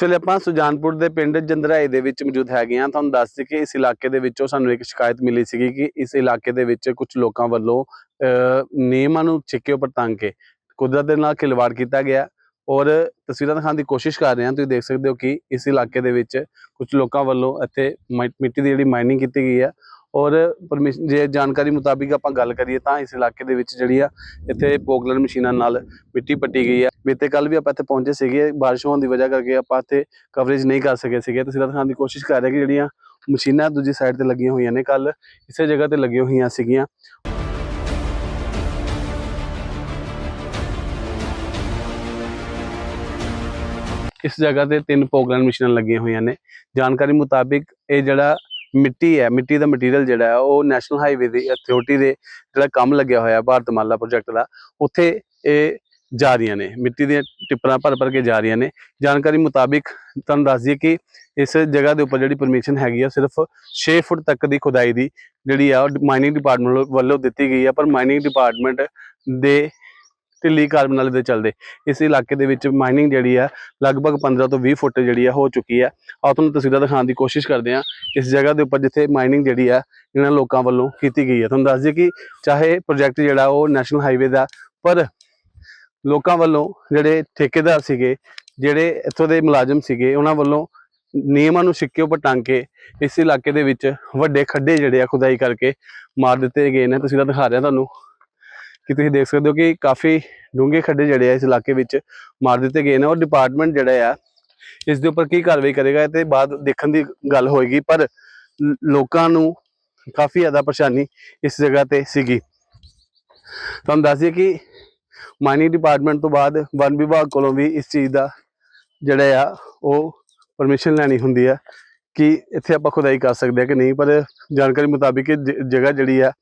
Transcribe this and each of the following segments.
ਇਸ ਵੇਲੇ ਆਪਾਂ ਸੁਜਾਨਪੁਰ ਦੇ ਪਿੰਡ ਜੰਦਰਾਏ ਦੇ ਵਿੱਚ ਮੌਜੂਦ ਹੈਗੇ ਹਾਂ। ਤੁਹਾਨੂੰ ਦੱਸ ਦਈਏ ਕਿ ਇਸ ਇਲਾਕੇ ਦੇ ਵਿੱਚੋਂ ਸਾਨੂੰ ਇੱਕ ਸ਼ਿਕਾਇਤ ਮਿਲੀ ਸੀਗੀ ਕਿ ਇਸ ਇਲਾਕੇ ਦੇ ਵਿੱਚ ਕੁਝ ਲੋਕਾਂ ਵੱਲੋਂ ਨਿਯਮਾਂ ਨੂੰ ਛਿੱਕੇ ਉੱਪਰ ਤੰਗ ਕੇ ਕੁਦਰਤ ਦੇ ਨਾਲ ਖਿਲਵਾੜ ਕੀਤਾ ਗਿਆ। ਔਰ ਤਸਵੀਰਾਂ ਦਿਖਾਉਣ ਦੀ ਕੋਸ਼ਿਸ਼ ਕਰ ਰਹੇ ਹਾਂ। ਤੁਸੀਂ ਦੇਖ ਸਕਦੇ ਹੋ ਕਿ ਇਸ ਇਲਾਕੇ ਦੇ ਵਿੱਚ ਕੁਝ ਲੋਕਾਂ ਵੱਲੋਂ ਇੱਥੇ ਮਿ- ਮਿੱਟੀ ਦੀ ਜਿਹੜੀ ਮਾਈਨਿੰਗ ਕੀਤੀ ਗਈ ਹੈ ਔਰ ਪਰਮਿਸ਼ਨ, ਜੇ ਜਾਣਕਾਰੀ ਮੁਤਾਬਿਕ ਆਪਾਂ ਗੱਲ ਕਰੀਏ ਤਾਂ ਇਸ ਇਲਾਕੇ ਦੇ ਵਿੱਚ ਜਿਹੜੀ ਆ, ਇੱਥੇ ਪੋਗਲਰ ਮਸ਼ੀਨਾਂ ਨਾਲ ਮਿੱਟੀ ਪੱਟੀ ਗਈ ਹੈ ਬੀਤੇ ਕੱਲ ਵੀ ਆਪਾਂ ਇੱਥੇ ਪਹੁੰਚੇ ਸੀਗੇ, ਬਾਰਿਸ਼ ਹੋਣ ਦੀ ਵਜ੍ਹਾ ਕਰਕੇ ਆਪਾਂ ਇੱਥੇ ਕਵਰੇਜ ਨਹੀਂ ਕਰ ਸਕੇ ਸੀਗੇ। ਤਸਵੀਰਾਂ ਦਿਖਾਉਣ ਦੀ ਕੋਸ਼ਿਸ਼ ਕਰ ਰਹੇ ਕਿ ਜਿਹੜੀਆਂ ਮਸ਼ੀਨਾਂ ਦੂਜੀ ਸਾਈਡ ਤੇ ਲੱਗੀਆਂ ਹੋਈਆਂ ਨੇ ਕੱਲ ਇਸੇ ਜਗ੍ਹਾ ਤੇ ਲੱਗੀਆਂ ਹੋਈਆਂ ਸੀਗੀਆਂ। ਇਸ ਜਗ੍ਹਾ ਤੇ ਤਿੰਨ ਪੋਗਲਨ ਮਸ਼ੀਨਾਂ ਲੱਗੀਆਂ ਹੋਈਆਂ ਨੇ। ਜਾਣਕਾਰੀ ਮੁਤਾਬਿਕ ਇਹ ਜਿਹੜਾ ਮਿੱਟੀ ਹੈ, ਮਿੱਟੀ ਦਾ ਮਟੀਰੀਅਲ ਜਿਹੜਾ ਹੈ, ਉਹ ਨੈਸ਼ਨਲ ਹਾਈਵੇ ਦੀ ਅਥਾਰਟੀ ਦੇ ਜਿਹੜਾ ਕੰਮ ਲੱਗਿਆ ਹੋਇਆ, ਭਾਰਤਮਾਲਾ ਪ੍ਰੋਜੈਕਟ ਦਾ, ਉੱਥੇ ਇਹ ਜਾ ਰਹੀਆਂ ਨੇ। ਮਿੱਟੀ ਦੀਆਂ ਟਿੱਪਰਾਂ ਭਰ ਭਰ ਕੇ ਜਾ ਰਹੀਆਂ ਨੇ। ਜਾਣਕਾਰੀ ਮੁਤਾਬਿਕ ਤੁਹਾਨੂੰ ਦੱਸ ਦਈਏ ਕਿ ਇਸ ਜਗ੍ਹਾ ਦੇ ਉੱਪਰ ਜਿਹੜੀ ਪਰਮਿਸ਼ਨ ਹੈਗੀ ਆ, ਸਿਰਫ 6 ਫੁੱਟ ਤੱਕ ਦੀ ਖੁਦਾਈ ਦੀ ਜਿਹੜੀ ਆ, ਉਹ ਮਾਈਨਿੰਗ ਡਿਪਾਰਟਮੈਂਟ ਵੱਲੋਂ ਦਿੱਤੀ ਗਈ ਆ, ਪਰ ਮਾਈਨਿੰਗ ਡਿਪਾਰਟਮੈਂਟ ਦੇ ਢਿੱਲੀ ਕਾਰਬਨਾਲੇ ਦੇ ਚੱਲਦੇ। ਇਸ ਇਲਾਕੇ ਦੇ ਵਿੱਚ ਮਾਈਨਿੰਗ ਜਿਹੜੀ ਆ, ਲਗਭਗ 15 ਤੋਂ 20 ਫੁੱਟ ਜਿਹੜੀ ਆ, ਹੋ ਚੁੱਕੀ ਆ। ਆਓ ਤੁਹਾਨੂੰ ਤਸਵੀਰਾਂ ਦਿਖਾਉਣ ਦੀ ਕੋਸ਼ਿਸ਼ ਕਰਦੇ ਆ ਇਸ ਜਗ੍ਹਾ ਦੇ ਉੱਪਰ ਜਿੱਥੇ ਮਾਈਨਿੰਗ ਜਿਹੜੀ ਆ, ਇਹਨਾਂ ਲੋਕਾਂ ਵੱਲੋਂ ਕੀਤੀ ਗਈ ਆ। ਤੁਹਾਨੂੰ ਦੱਸ ਦਈਏ ਕਿ ਚਾਹੇ ਪ੍ਰੋਜੈਕਟ ਜਿਹੜਾ ਉਹ ਨੈਸ਼ਨਲ ਹਾਈਵੇ ਦਾ, ਪਰ ਲੋਕਾਂ ਵੱਲੋਂ ਜਿਹੜੇ ਠੇਕੇਦਾਰ ਸੀਗੇ, ਜਿਹੜੇ ਇੱਥੋਂ ਦੇ ਮੁਲਾਜ਼ਮ ਸੀਗੇ, ਉਹਨਾਂ ਵੱਲੋਂ ਨਿਯਮਾਂ ਨੂੰ ਸਿੱਕੇ ਉੱਪਰ ਟੰਗ ਕੇ ਇਸ ਇਲਾਕੇ ਦੇ ਵਿੱਚ ਵੱਡੇ ਖੱਡੇ ਜਿਹੜੇ ਆ ਖੁਦਾਈ ਕਰਕੇ ਮਾਰ ਦਿੱਤੇ ਗਏ ਨੇ। ਤੁਸੀਂ ਤਾਂ ਦਿਖਾ ਰਿਹਾ ਤੁਹਾਨੂੰ ਕਿ ਤੁਸੀਂ ਦੇਖ ਸਕਦੇ ਹੋ ਕਿ ਕਾਫੀ ਡੂੰਘੇ ਖੱਡੇ ਜਿਹੜੇ ਆ ਇਸ ਇਲਾਕੇ ਵਿੱਚ ਮਾਰ ਦਿੱਤੇ ਗਏ ਨੇ ਔਰ ਡਿਪਾਰਟਮੈਂਟ ਜਿਹੜਾ ਆ ਇਸ ਦੇ ਉੱਪਰ ਕੀ ਕਾਰਵਾਈ ਕਰੇਗਾ ਇਹ ਤੇ ਬਾਅਦ ਦੇਖਣ ਦੀ ਗੱਲ ਹੋਏਗੀ, ਪਰ ਲੋਕਾਂ ਨੂੰ ਕਾਫੀ ਜ਼ਿਆਦਾ ਪਰੇਸ਼ਾਨੀ ਇਸ ਜਗ੍ਹਾ ਤੇ ਸੀਗੀ। ਤੁਹਾਨੂੰ ਦੱਸ ਦਈਏ ਕਿ ਮਾਈਨਿੰਗ ਡਿਪਾਰਟਮੈਂਟ ਤੋਂ ਬਾਅਦ ਵਨ ਵਿਭਾਗ ਕੋਲੋਂ ਵੀ ਇਸ ਚੀਜ਼ ਦਾ ਜਿਹੜਾ ਆ, ਉਹ ਪਰਮਿਸ਼ਨ ਲੈਣੀ ਹੁੰਦੀ ਆ ਕਿ ਇੱਥੇ ਆਪਾਂ ਖੁਦਾਈ ਕਰ ਸਕਦੇ ਆ ਕਿ ਨਹੀਂ, ਪਰ ਜਾਣਕਾਰੀ ਮੁਤਾਬਿਕ ਜ- ਜਗ੍ਹਾ ਜਿਹੜੀ ਆ,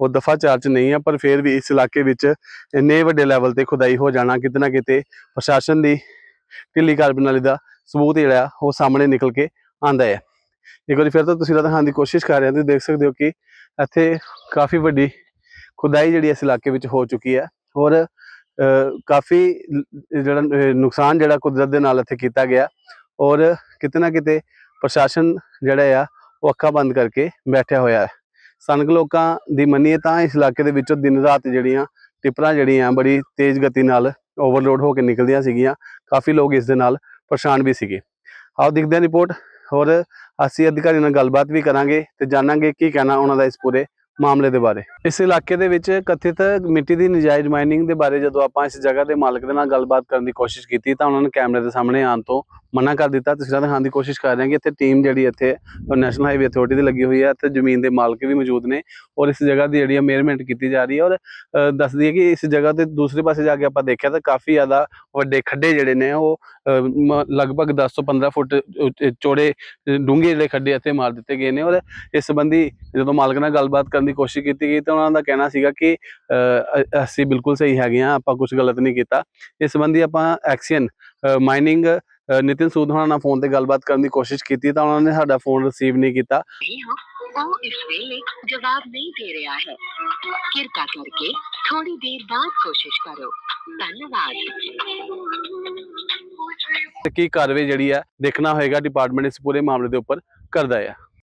ਉਹ ਦਫਾ ਚਾਰ ਚ ਨਹੀਂ ਆ, ਪਰ ਫਿਰ ਵੀ ਇਸ ਇਲਾਕੇ ਵਿੱਚ ਇੰਨੇ ਵੱਡੇ ਲੈਵਲ ਤੇ ਖੁਦਾਈ ਹੋ ਜਾਣਾ ਕਿਤੇ ਨਾ ਕਿਤੇ ਪ੍ਰਸ਼ਾਸਨ ਦੀ ਢਿੱਲੀ ਕਾਰਬਨਾਲੀ ਦਾ ਸਬੂਤ ਜਿਹੜਾ ਆ, ਉਹ ਸਾਹਮਣੇ ਨਿਕਲ ਕੇ ਆਂਦਾ ਹੈ ਇੱਕ ਵਾਰੀ ਫਿਰ ਤੋਂ ਤੁਸੀਂ ਦਿਖਾਉਣ ਦੀ ਕੋਸ਼ਿਸ਼ ਕਰ ਰਹੇ ਹੋ, ਤੁਸੀਂ ਦੇਖ ਸਕਦੇ ਹੋ ਕਿ ਇੱਥੇ ਕਾਫੀ ਵੱਡੀ ਖੁਦਾਈ ਜਿਹੜੀ ਇਸ ਇਲਾਕੇ ਵਿੱਚ ਹੋ ਚੁੱਕੀ ਹੈ ਔਰ ਕਾਫੀ ਜਿਹੜਾ ਨੁਕਸਾਨ ਜਿਹੜਾ ਕੁਦਰਤ ਦੇ ਨਾਲ ਇੱਥੇ ਕੀਤਾ ਗਿਆ। ਔਰ ਕਿਤੇ ਨਾ ਕਿਤੇ ਪ੍ਰਸ਼ਾਸਨ ਜਿਹੜਾ ਆ, ਉਹ ਅੱਖਾਂ ਬੰਦ ਕਰਕੇ ਬੈਠਿਆ ਹੋਇਆ ਹੈ। ਸਨਕ ਲੋਕਾਂ ਦੀ ਮੰਨੀਏ ਤਾਂ ਇਸ ਇਲਾਕੇ ਦੇ ਵਿੱਚੋਂ ਦਿਨ ਰਾਤ ਜਿਹੜੀਆਂ ਟਿੱਪਰਾਂ ਜਿਹੜੀਆਂ ਬੜੀ ਤੇਜ਼ ਗਤੀ ਨਾਲ ਓਵਰਲੋਡ ਹੋ ਕੇ ਨਿਕਲਦੀਆਂ ਸੀਗੀਆਂ। ਕਾਫੀ ਲੋਕ ਇਸ ਦੇ ਨਾਲ ਪਰੇਸ਼ਾਨ ਵੀ ਸੀਗੇ। ਆਓ ਦੇਖਦੇ ਹਾਂ ਰਿਪੋਰਟ ਔਰ ਅਸੀਂ ਅਧਿਕਾਰੀ ਨਾਲ ਗੱਲਬਾਤ ਵੀ ਕਰਾਂਗੇ ਤੇ ਜਾਣਾਂਗੇ ਕੀ ਕਹਿਣਾ ਉਹਨਾਂ ਦਾ ਇਸ ਪੂਰੇ ਮਾਮਲੇ ਦੇ ਬਾਰੇ। ਇਸ ਇਲਾਕੇ ਦੇ ਵਿੱਚ ਕਥਿਤ ਮਿੱਟੀ ਦੀ ਨਜਾਇਜ਼ ਮਾਈਨਿੰਗ ਦੇ ਬਾਰੇ ਜਦੋਂ ਆਪਾਂ ਇਸ ਜਗ੍ਹਾ ਦੇ ਮਾਲਕ ਦੇ ਨਾਲ ਗੱਲਬਾਤ ਕਰਨ ਦੀ ਕੋਸ਼ਿਸ਼ ਕੀਤੀ ਤਾਂ ਉਹਨਾਂ ਨੇ ਕੈਮਰੇ ਦੇ ਸਾਹਮਣੇ ਆਉਣ ਤੋਂ ਮਨਾ ਕਰ ਦਿੱਤਾ ਤਸਵੀਰਾਂ ਦਿਖਾਉਣ ਦੀ ਕੋਸ਼ਿਸ਼ ਕਰ ਰਹੇ ਹਾਂ ਕਿ ਇੱਥੇ ਟੀਮ ਜਿਹੜੀ ਇੱਥੇ ਨੈਸ਼ਨਲ ਹਾਈਵੇ ਅਥਾਰਟੀ ਦੀ ਲੱਗੀ ਹੋਈ ਹੈ ਤੇ ਜ਼ਮੀਨ ਦੇ ਮਾਲਕ ਵੀ ਮੌਜੂਦ ਨੇ ਔਰ ਇਸ ਜਗ੍ਹਾ ਦੀ ਜਿਹੜੀ ਮੇਅਰਮੈਂਟ ਕੀਤੀ ਜਾ ਰਹੀ ਹੈ ਔਰ ਅ, ਦੱਸ ਦਈਏ ਕਿ ਇਸ ਜਗ੍ਹਾ ਤੇ ਦੂਸਰੇ ਪਾਸੇ ਜਾ ਕੇ ਆਪਾਂ ਦੇਖਿਆ ਤਾਂ ਕਾਫੀ ਜ਼ਿਆਦਾ ਵੱਡੇ ਖੱਡੇ ਜਿਹੜੇ ਨੇ ਉਹ ਲਗਭਗ 10 ਤੋਂ 15 ਫੁੱਟ ਚੌੜੇ ਡੂੰਘੇ ਜਿਹੜੇ ਖੱਡੇ ਇੱਥੇ ਮਾਰ ਦਿੱਤੇ ਗਏ ਨੇ ਔਰ ਇਸ ਸੰਬੰਧੀ ਜਦੋਂ ਮਾਲਕ ਨਾਲ ਗੱਲਬਾਤ ਕਰਨ ਦੀ ਕੋਸ਼ਿਸ਼ ਕੀਤੀ ਗਈ ਤਾਂ ਉਹਨਾਂ ਦਾ ਕਹਿਣਾ ਸੀਗਾ ਕਿ ਅ, ਅਸੀਂ ਬਿਲਕੁਲ ਸਹੀ ਹੈਗੇ ਆ ਆਪਾਂ ਕੁਝ ਗਲਤ ਨਹੀਂ ਕੀਤਾ। ਇਸ ਸੰਬੰਧੀ ਆਪਾਂ ਐਕਸੀਅਨ ਮਾਈਨਿੰਗ ਨਿਤਿਨ ਸੂਦ ਹੋਣਾ ਨਾਲ ਫੋਨ ਤੇ ਗੱਲਬਾਤ ਕਰਨ ਦੀ ਕੋਸ਼ਿਸ਼ ਕੀਤੀ ਤਾਂ ਉਹਨਾਂ ਨੇ ਸਾਡਾ ਫੋਨ ਰਿਸੀਵ ਨਹੀਂ ਕੀਤਾ। ਨਹੀਂ ਹੋ ਉਹ ਇਸ ਵੇਲੇ ਜਵਾਬ ਨਹੀਂ ਦੇ ਰਿਹਾ ਹੈ। ਕਿਰਪਾ ਕਰਕੇ ਥੋੜੀ ਦੇਰ ਬਾਅਦ ਕੋਸ਼ਿਸ਼ ਕਰੋ। ਧੰਨਵਾਦ। ਕੀ ਕਾਰਵਾਈ ਜਿਹੜੀ ਆ ਦੇਖਣਾ ਹੋਏਗਾ ਡਿਪਾਰਟਮੈਂਟ ਇਸ ਪੂਰੇ ਮਾਮਲੇ ਦੇ ਉੱਪਰ ਕਰਦਾ ਆ।